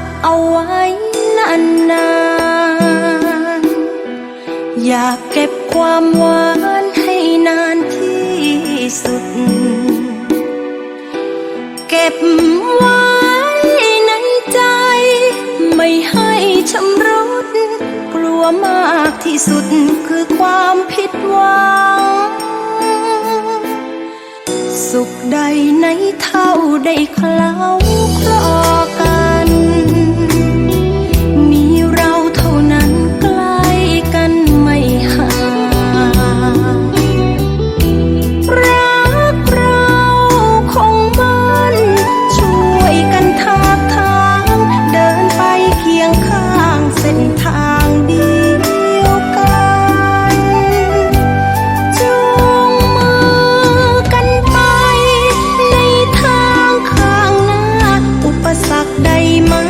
กเอาไว้นานๆ อยากเก็บความหวานให้นานที่สุด เก็บไว้ในใจ ไม่ให้ชำรุด กลัวมากที่สุดคือความผิดหวัง สุขใดในเท่าได้เคล้าคลอ đầy mây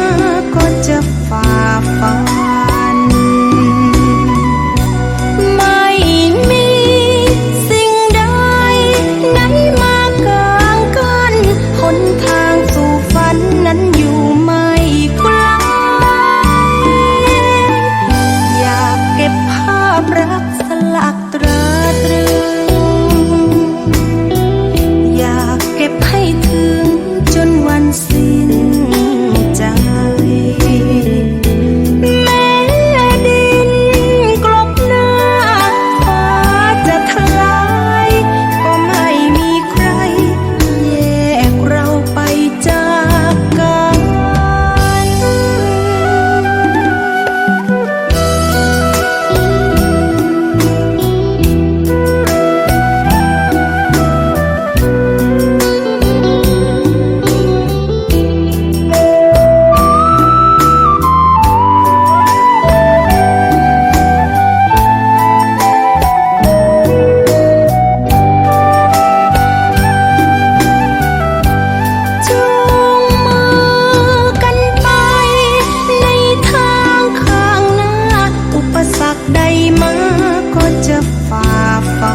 จะฝ่าฟั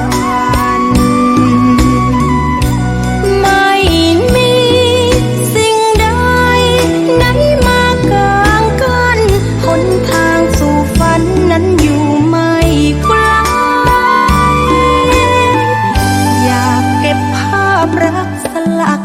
น ไม่มีสิ่งใดไหนมากลางกันหนทางสู่ฝันนั้นอยู่ไม่ไกล อยากเก็บภาพรักสลัก